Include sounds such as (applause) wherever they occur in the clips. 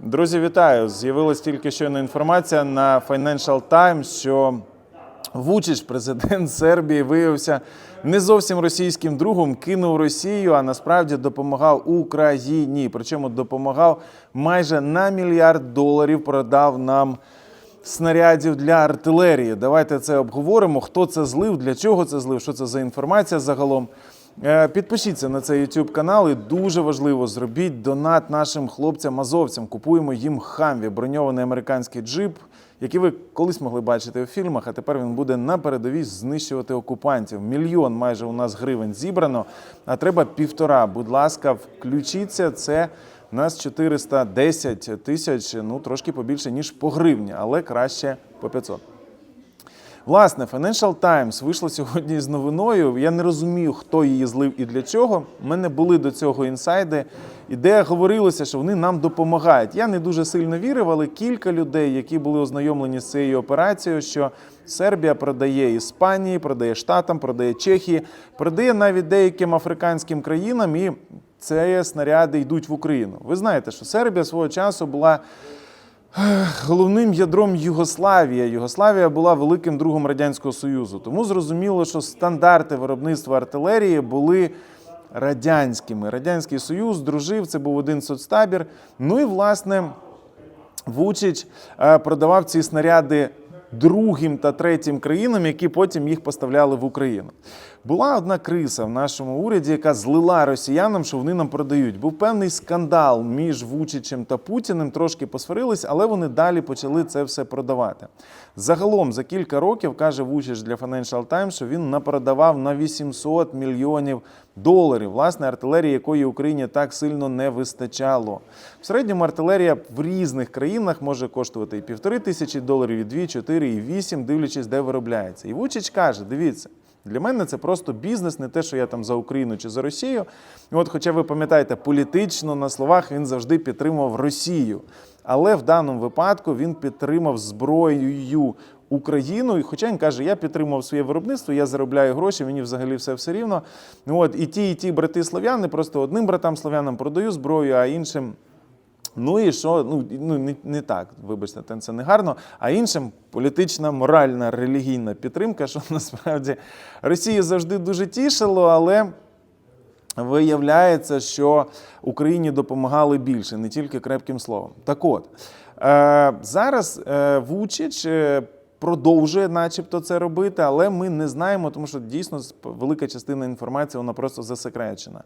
Друзі, вітаю! З'явилась тільки щойно інформація на Financial Times, що Вучич, президент (laughs) Сербії, виявився не зовсім російським другом, кинув Росію, а насправді допомагав Україні. Причому допомагав майже на мільярд доларів, продав нам снарядів для артилерії. Давайте це обговоримо. Хто це злив, для чого це злив, що це за інформація загалом. Е, Підпишіться на цей YouTube канал і дуже важливо зробіть донат нашим хлопцям-азовцям. Купуємо їм хамві, броньований американський джип, який ви колись могли бачити у фільмах, а тепер він буде на передовій знищувати окупантів. Мільйон майже у нас гривень зібрано, а треба півтора. Будь ласка, включіться. Це нас 410 тисяч, ну трошки побільше ніж по гривні, але краще по 500. Власне, Financial Times вийшла сьогодні з новиною. Я не розумію, хто її злив і для чого. У мене були до цього інсайди, і де говорилося, що вони нам допомагають. Я не дуже сильно вірив, але кілька людей, які були ознайомлені з цією операцією, що Сербія продає Іспанії, продає Штатам, продає Чехії, продає навіть деяким африканським країнам, і ці снаряди йдуть в Україну. Ви знаєте, що Сербія свого часу була. Головним ядром Югославія. Югославія була великим другом Радянського Союзу. Тому зрозуміло, що стандарти виробництва артилерії були радянськими. Радянський Союз дружив, це був один соцтабір. Ну і власне Вучич е, продавав ці снаряди другим та третім країнам, які потім їх поставляли в Україну. Була одна криса в нашому уряді, яка злила росіянам, що вони нам продають. Був певний скандал між Вучичем та Путіним. Трошки посварились, але вони далі почали це все продавати. Загалом за кілька років каже Вучич для Financial Times, що він напродавав на 800 мільйонів доларів. Власне, артилерії, якої Україні так сильно не вистачало. В середньому артилерія в різних країнах може коштувати і півтори тисячі доларів, і дві, чотири, і вісім, дивлячись, де виробляється. І Вучич каже: дивіться. Для мене це просто бізнес, не те, що я там за Україну чи за Росію. От, хоча ви пам'ятаєте, політично на словах він завжди підтримував Росію. Але в даному випадку він підтримав зброєю Україну. І хоча він каже, я підтримував своє виробництво, я заробляю гроші, мені взагалі все все рівно. От і ті, і ті брати слов'яни, просто одним братам слов'янам продаю зброю, а іншим. Ну і що? Ну, ну не, не так, вибачте, це не гарно. А іншим політична, моральна, релігійна підтримка, що (laughs) насправді Росію завжди дуже тішило, але виявляється, що Україні допомагали більше, не тільки крепким словом. Так от, е, зараз е, Вучич. Продовжує, начебто, це робити, але ми не знаємо, тому що дійсно велика частина інформації вона просто засекречена.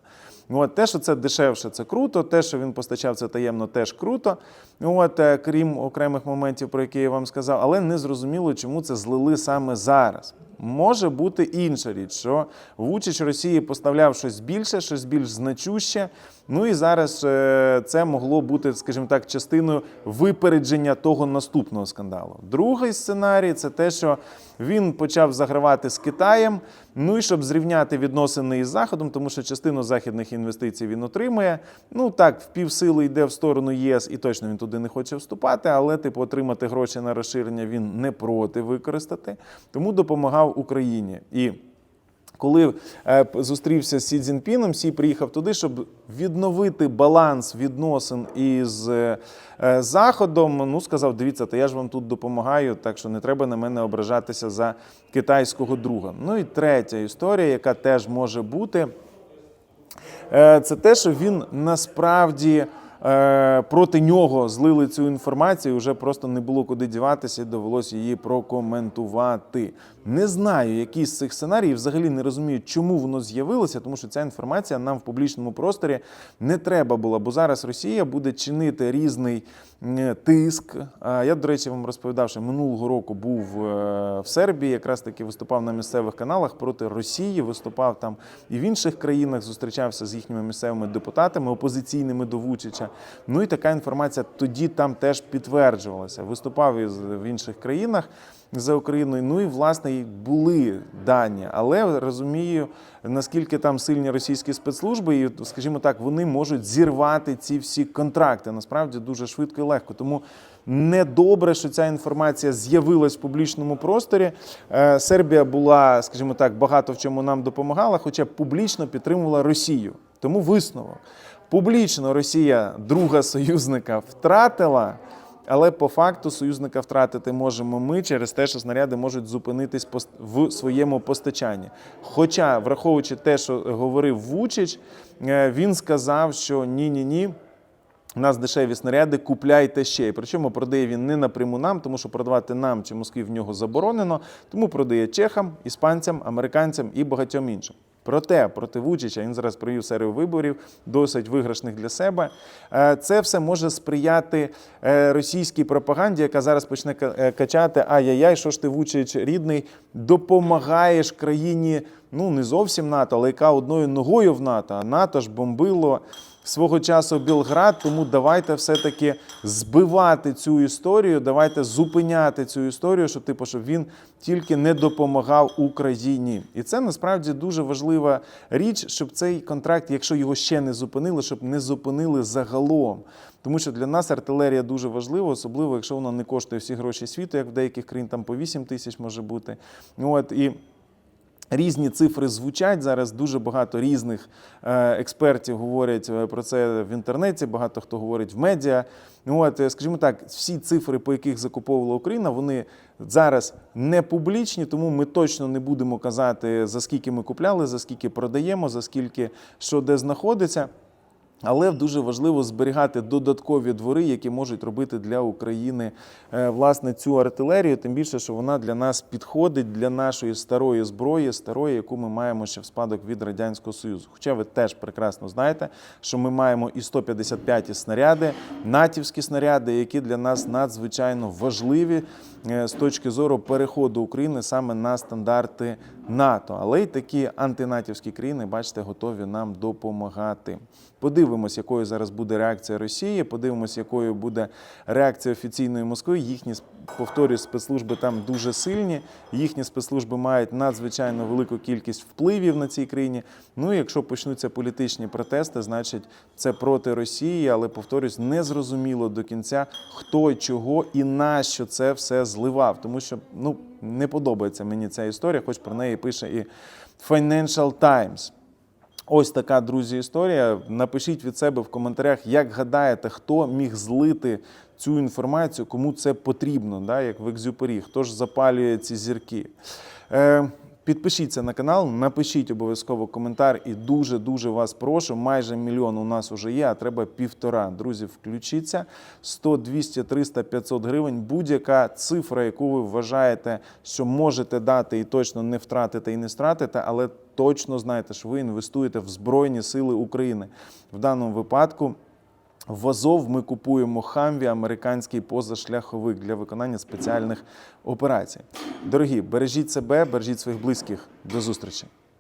От те, що це дешевше, це круто. Те, що він постачав це таємно, теж круто. От е, крім окремих моментів, про які я вам сказав, але не зрозуміло, чому це злили саме зараз. Може бути інша річ, що Вучич Росії поставляв щось більше, щось більш значуще. Ну і зараз е, це могло бути, скажімо так, частиною випередження того наступного скандалу. Другий сценарій це те, що він почав загравати з Китаєм. Ну і щоб зрівняти відносини із Заходом, тому що частину західних інвестицій він отримує. Ну так, в півсили йде в сторону ЄС, і точно він туди не хоче вступати, але типу отримати гроші на розширення він не проти використати, тому допомагав Україні. І коли е, зустрівся з Сі Цзіньпіном, Сі приїхав туди, щоб відновити баланс відносин із е, е, Заходом. Ну сказав: дивіться, то я ж вам тут допомагаю, так що не треба на мене ображатися за китайського друга. Ну і третя історія, яка теж може бути, це те, що він насправді. Е, Проти нього злили цю інформацію, вже просто не було куди діватися, і довелося її прокоментувати. Не знаю, які з цих сценаріїв взагалі не розумію, чому воно з'явилося, тому що ця інформація нам в публічному просторі не треба була, бо зараз Росія буде чинити різний тиск. А Я, до речі, вам розповідав, що минулого року був е, в Сербії, якраз таки виступав на місцевих каналах проти Росії, виступав там і в інших країнах, зустрічався з їхніми місцевими депутатами, опозиційними до Вучича. Ну і така інформація тоді там теж підтверджувалася. Виступав із в інших країнах за Україною. Ну і власне були дані, але розумію, наскільки там сильні російські спецслужби, і скажімо так, вони можуть зірвати ці всі контракти насправді дуже швидко і легко. Тому недобре, що ця інформація з'явилась в публічному просторі. Е, Сербія була, скажімо так, багато в чому нам допомагала, хоча публічно підтримувала Росію. Тому висновок. Публічно Росія друга союзника втратила. Але по факту союзника втратити можемо ми через те, що снаряди можуть зупинитись в своєму постачанні. Хоча, враховуючи те, що говорив Вучич, е, він сказав, що ні-ні ні. У нас дешеві снаряди, купляйте ще. І причому продає він не напряму нам, тому що продавати нам чи Москві в нього заборонено. Тому продає чехам, іспанцям, американцям і багатьом іншим. Проте проти Вучича він зараз провів серію виборів, досить виграшних для себе. Е, Це все може сприяти е, російській пропаганді, яка зараз почне е, качати ай-яй-яй, що ж ти Вучич рідний, допомагаєш країні, ну не зовсім НАТО, але яка одною ногою в НАТО. А НАТО ж бомбило свого часу Білград, тому давайте все-таки збивати цю історію, давайте зупиняти цю історію, щоб типу, щоб він тільки не допомагав Україні. І це насправді дуже важлива річ, щоб цей контракт, якщо його ще не зупинили, щоб не зупинили загалом. Тому що для нас артилерія дуже важлива, особливо якщо вона не коштує всі гроші світу, як в деяких країн там по 8 тисяч може бути. От і. Різні цифри звучать зараз. Дуже багато різних е, експертів говорять е, про це в інтернеті. Багато хто говорить в медіа. От, е, скажімо так, всі цифри, по яких закуповувала Україна, вони зараз не публічні, тому ми точно не будемо казати за скільки ми купляли, за скільки продаємо, за скільки що де знаходиться. Але дуже важливо зберігати додаткові двори, які можуть робити для України е, власне цю артилерію. Тим більше, що вона для нас підходить для нашої старої зброї, старої, яку ми маємо ще в спадок від радянського союзу. Хоча ви теж прекрасно знаєте, що ми маємо і 155 снаряди, натівські снаряди, які для нас надзвичайно важливі е, з точки зору переходу України саме на стандарти НАТО. Але й такі антинатівські країни, бачите, готові нам допомагати. Подивимось, якою зараз буде реакція Росії. Подивимось, якою буде реакція офіційної Москви. Їхні повторюю, спецслужби там дуже сильні. Їхні спецслужби мають надзвичайно велику кількість впливів на цій країні. Ну і якщо почнуться політичні протести, значить це проти Росії. Але повторюсь, не зрозуміло до кінця, хто чого і нащо це все зливав. Тому що ну не подобається мені ця історія, хоч про неї пише і Financial Times. Ось така, друзі, історія. Напишіть від себе в коментарях, як гадаєте, хто міг злити цю інформацію, кому це потрібно, да, як в екзюпері, хто ж запалює ці зірки. Е, Підпишіться на канал, напишіть обов'язково коментар і дуже-дуже вас прошу. Майже мільйон у нас вже є, а треба півтора. Друзі, включіться. 100, 200, 300, 500 гривень. Будь-яка цифра, яку ви вважаєте, що можете дати і точно не втратите і не стратите, але точно знаєте, що ви інвестуєте в Збройні Сили України. В даному випадку в Азов ми купуємо хамві, американський позашляховик для виконання спеціальних операцій. Дорогі, бережіть себе, бережіть своїх близьких. До зустрічі.